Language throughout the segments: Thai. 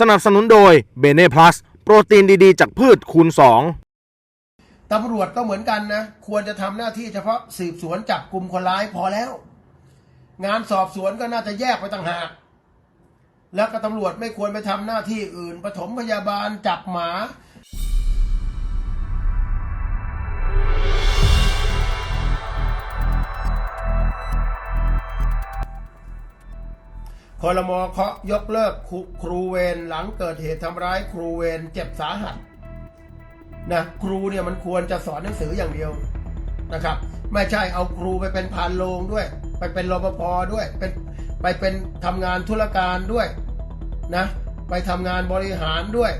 สนับสนุนโดยเบเน่พลัสโปรตีนดีๆ จากพืชคูณ 2ตำรวจก็เหมือนกันนะ ควรจะทำหน้าที่เฉพาะสืบสวนจับกลุ่มคนร้ายพอแล้ว งานสอบสวนก็น่าจะแยกไปต่างหาก แล้วก็ตำรวจไม่ควรไปทำหน้าที่อื่นปฐมพยาบาลจับหมา คอรมอเคาะยกเลิกครูครูเวรหลังเกิดเหตุทำร้ายครูเวรเจ็บสาหัสนะครูเนี่ยมันควรจะสอนหนังสืออย่างเดียวนะครับ ไม่ใช่เอาครูไปเป็นพานโรงด้วย ไปเป็นรปภด้วยเป็นไปเป็นทำงานธุรการด้วยนะไปทำงานบริหารด้วย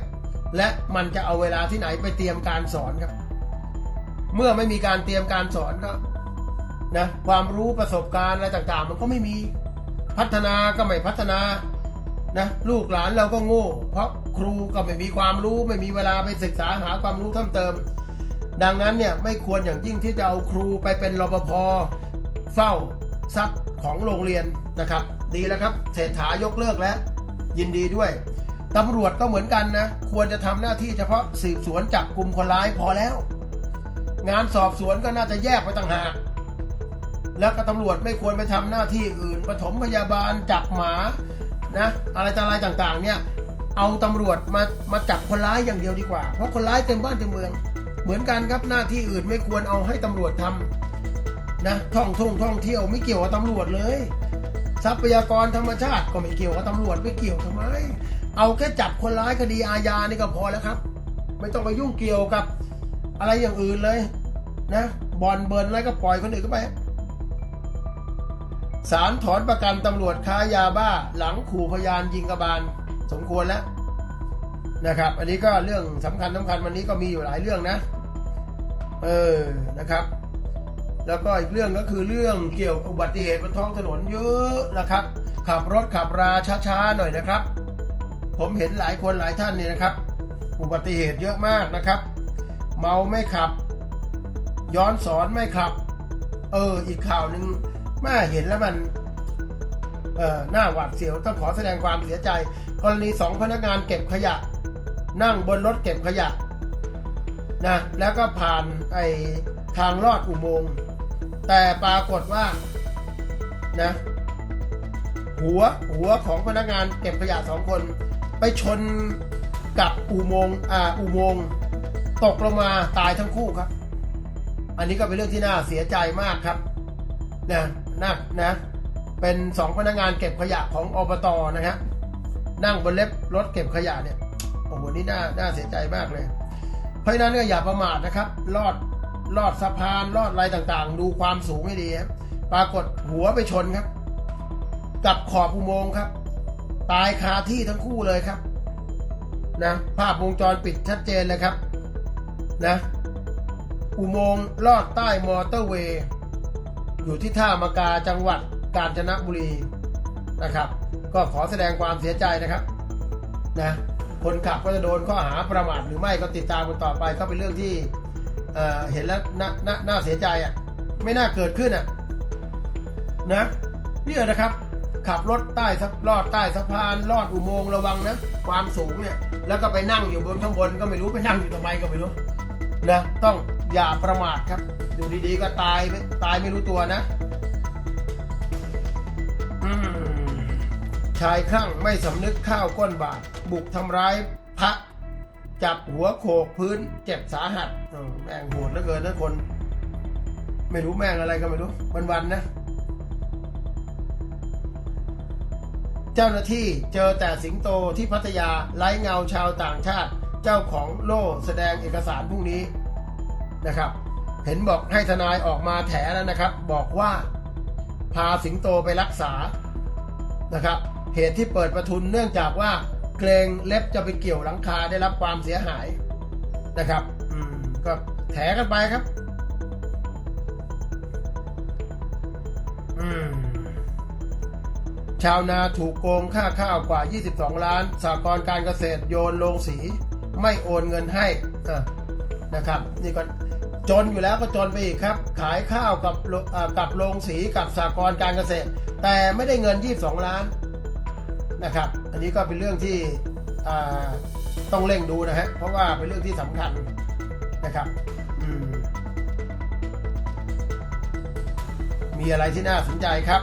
และมันจะเอาเวลาที่ไหนไปเตรียมการสอนครับ เมื่อไม่มีการเตรียมการสอนก็นะความรู้ประสบการณ์อะไรต่างๆ มันก็ไม่มี พัฒนาก็ไม่พัฒนานะลูกหลานเราก็โง่ เพราะครูก็ไม่มีความรู้ไม่มีเวลาไปศึกษาหาความรู้เพิ่มเติม ดังนั้นเนี่ยไม่ควรอย่างยิ่งที่จะเอาครูไปเป็นรปภเฝ้าทรัพย์ของโรงเรียนนะครับ ดีแล้วครับเศรษฐายกเลิกแล้ว ยินดีด้วยตำรวจก็เหมือนกันนะ ควรจะทำหน้าที่เฉพาะสืบสวนจับกลุ่มคนร้ายพอแล้ว งานสอบสวนก็น่าจะแยกไปต่างหาก แล้วก็ตำรวจไม่ควรไปทำหน้าที่อื่นปฐมพยาบาลจับหมานะอะไรต่ออะไรต่างๆเนี่ยเอาตำรวจมามาจับคนร้ายอย่างเดียวดีกว่า เพราะคนร้ายเต็มบ้านเต็มเมือง เหมือนกันครับหน้าที่อื่นไม่ควรเอาให้ตำรวจทำนะท่องท่องท่องเที่ยวไม่เกี่ยวกับตำรวจเลย ทรัพยากรธรรมชาติก็ไม่เกี่ยวกับตำรวจไม่เกี่ยวทำไม เอาแค่จับคนร้ายคดีอาญานี่ก็พอแล้วครับ ไม่ต้องไปยุ่งเกี่ยวกับอะไรอย่างอื่นเลยนะบอลเบิร์นอะไรก็ปล่อยคนอื่นก็ไป ศาลถอนประกันตำรวจค้ายาบ้าหลังขู่พยานยิงกระบาลสมควรแล้วนะครับ อันนี้ก็เรื่องสำคัญสำคัญวันนี้ก็มีอยู่หลายเรื่องนะ เออนะครับ แล้วก็อีกเรื่องก็คือเรื่องเกี่ยวกับอุบัติเหตุบนท้องถนนเยอะนะครับ ขับรถขับราช้าๆหน่อยนะครับ ผมเห็นหลายคนหลายท่านเนี่ยนะครับ อุบัติเหตุเยอะมากนะครับ เมาไม่ขับ ย้อนสอนไม่ขับ เอออีกข่าวหนึ่ง แม่เห็นแล้วมัน เออหน้าหวาดเสียวต้องขอแสดงความเสียใจ กรณีสองพนักงานเก็บขยะ นั่งบนรถเก็บขยะนะแล้วก็ผ่านไอ้ทางลอดอุโมงค์แต่ปรากฏว่านะหัวหัวของพนักงานเก็บขยะสองคน ไปชนกับอุโมงค์อ่าอุโมงค์ตกลงมาตายทั้งคู่ครับ อันนี้ก็เป็นเรื่องที่น่าเสียใจมากครับนะ นะนะ เป็นสองพนักงานเก็บขยะของอบตนะครับนั่งบนเล็บรถเก็บขยะเนี่ยโอ้โหนี่น่าน่าเสียใจมากเลย เพราะฉะนั้นก็อย่าประมาทนะครับ ลอดลอดสะพานลอดอะไรต่างๆ ดูความสูงให้ดีครับปรากฏหัวไปชนครับ กับขอบอุโมงค์ครับ ตายคาที่ทั้งคู่เลยครับนะภาพวงจรปิดชัดเจนเลยครับนะอุโมงค์ลอดใต้มอเตอร์เวย์ อยู่ที่ท่ามากาจังหวัดกาญจนบุรีนะครับ ก็ขอแสดงความเสียใจนะครับนะคนขับก็จะโดนข้อหาประมาทหรือไม่ก็ติดตามกันต่อไปก็เป็นเรื่องที่เอ่อเห็นแล้วน่านาน่าเสียใจอะไม่น่าเกิดขึ้นอะนะเนี่ยนะครับ ขับรถใต้สะลอดใต้สะพานลอดอุโมงค์ระวังนะความสูงเนี่ย แล้วก็ไปนั่งอยู่บนข้างบนก็ไม่รู้ไปนั่งอยู่ทำไมก็ไม่รู้นะต้อง อย่าประมาทครับ อยู่ดีๆก็ตายไม่ตายไม่รู้ตัวนะชายคลั่งไม่สำนึกข้าวก้นบาท บุกทำร้ายพระจับหัวโขกพื้นเจ็บสาหัสแม่งโหดเหลือเกินนะคน ไม่รู้แม่งอะไรก็ไม่รู้วันๆนะ เจ้าหน้าที่เจอแต่สิงโตที่พัทยาไร้เงาชาวต่างชาติ เจ้าของโล่แสดงเอกสารพรุ่งนี้ นะครับ เห็นบอกให้ทนายออกมาแถแล้วนะครับ บอกว่าพาสิงโตไปรักษานะครับ เหตุที่เปิดประทุนเนื่องจากว่าเกรงเล็บจะไปเกี่ยวหลังคาได้รับความเสียหายนะครับ อืมก็แถกันไปครับ อืมชาวนาถูกโกงค่าข้าวกว่า 22 ล้านสหกรการเกษตรโยนลงสี ไม่โอนเงินให้ะนะครับ นี่ก็ จนอยู่แล้วก็จนไปอีกครับ ขายข้าวกับกับโรงสีกับสหกรการเกษตร แต่ไม่ได้เงิน 22 ล้านนะครับ อันนี้ก็เป็นเรื่องที่ต้องเร่งดูนะฮะเพราะว่าเป็นเรื่องที่สำคัญนะครับมีอะไรที่น่าสนใจครับ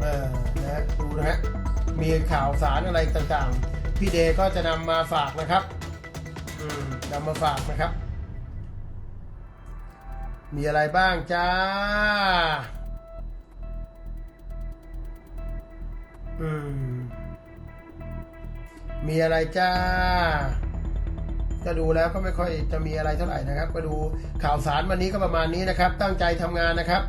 เออนะฮะดูนะฮะมีข่าวสารอะไรต่างๆ พี่เดก็จะนำมาฝากนะครับนำมาฝากนะครับ มีอะไรบ้างจ้า อืม มีอะไรจ้า ก็ดูแล้วก็ไม่ค่อยจะมีอะไรเท่าไหร่นะครับ ก็ดูข่าวสารวันนี้ก็ประมาณนี้นะครับ ตั้งใจทำงานนะครับ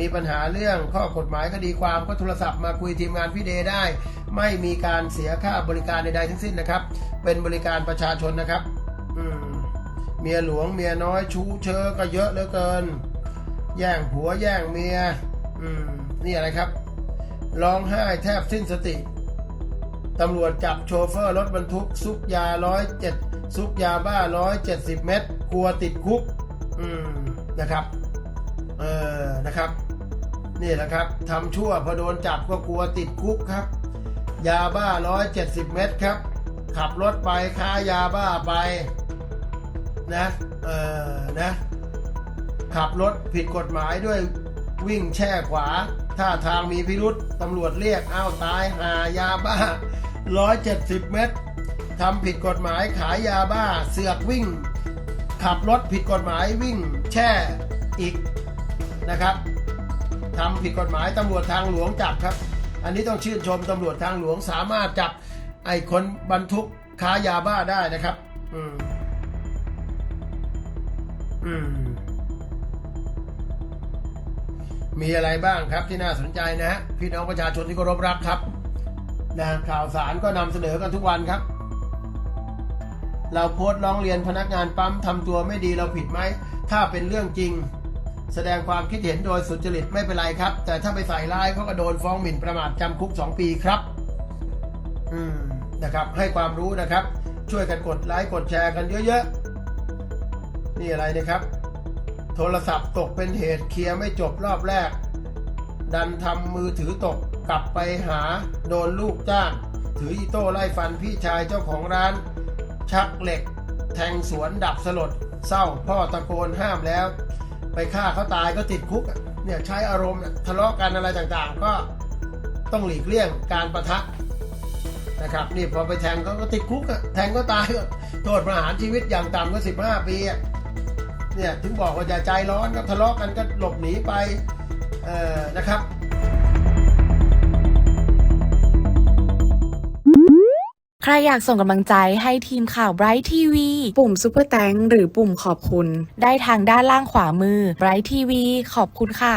มีปัญหาเรื่องข้อกฎหมายคดีความก็โทรศัพท์มาคุยทีมงานพี่เดได้ ไม่มีการเสียค่าบริการใดๆทั้งสิ้นนะครับ เป็นบริการประชาชนนะครับ เมียหลวงเมียน้อยชู้เชอก็เยอะเหลือเกิน แย่งผัวแย่งเมีย อืม นี่อะไรครับ ร้องไห้แทบสิ้นสติ ตำรวจจับโชเฟอร์รถบรรทุก ซุกยาร้อยเจ็ดซุกยาบ้าร้อยเจ็ดสิบเม็ดกลัวติดคุก อืม นะครับ เออ นะครับ นี่แหละครับทำชั่วพอโดนจับก็กลัวติดคุกครับ ยาบ้าร้อยเจ็ดสิบเม็ดครับ ขับรถไปค้ายาบ้าไป นะเออนะขับรถผิดกฎหมายด้วยวิ่งแช่ขวา ท่าทางมีพิรุษตำรวจเรียกอ้าวตายหายาบ้า 170 เม็ดทำผิดกฎหมายขายยาบ้าเสือกวิ่ง ขับรถผิดกฎหมายวิ่งแช่อีกนะครับทำผิดกฎหมายตำรวจทางหลวงจับครับ อันนี้ต้องชื่นชมตำรวจทางหลวงสามารถจับไอ้คนบรรทุกค้ายาบ้าได้นะครับ อืม อืม มีอะไรบ้างครับที่น่าสนใจนะฮะพี่น้องประชาชนที่เคารพรักครับนะข่าวสารก็นำเสนอกันทุกวันครับ เราโพสต์ร้องเรียนพนักงานปั๊มทำตัวไม่ดีเราผิดไหม ถ้าเป็นเรื่องจริง แสดงความคิดเห็นโดยสุจริตไม่เป็นไรครับ แต่ถ้าไปใส่ร้ายเขาก็โดนฟ้องหมิ่นประมาทจำคุก 2 ปีครับ อืมนะครับ ให้ความรู้นะครับ ช่วยกันกดไลค์กดแชร์กันเยอะๆ นี่อะไรนะครับ โทรศัพท์ตกเป็นเหตุเคลียร์ไม่จบรอบแรก ดันทำมือถือตกกลับไปหาโดนลูกจ้าง ถืออีโต้ไล่ฟันพี่ชายเจ้าของร้าน ชักเหล็ก แทงสวนดับสลด เศร้าพ่อตะโกนห้ามแล้ว ไปฆ่าเขาตายก็ติดคุกเนี่ยใช้อารมณ์ทะเลาะกันอะไรต่างๆ ก็ต้องหลีกเลี่ยงการประทะนะครับนี่พอไปแทงเขาก็ติดคุกอะแทงก็ตายโทษประหารชีวิตอย่างต่ำก็สิบห้าปีอะ เนี่ยถึงบอกว่าอย่าใจร้อนก็ทะเลาะกันก็หลบหนีไปนะครับใครอยากส่งกำลังใจให้ทีมข่าว Bright TV ปุ่ม Super t h a n k หรือปุ่มขอบคุณ ได้ทางด้านล่างขวามือ Bright TV ขอบคุณค่ะ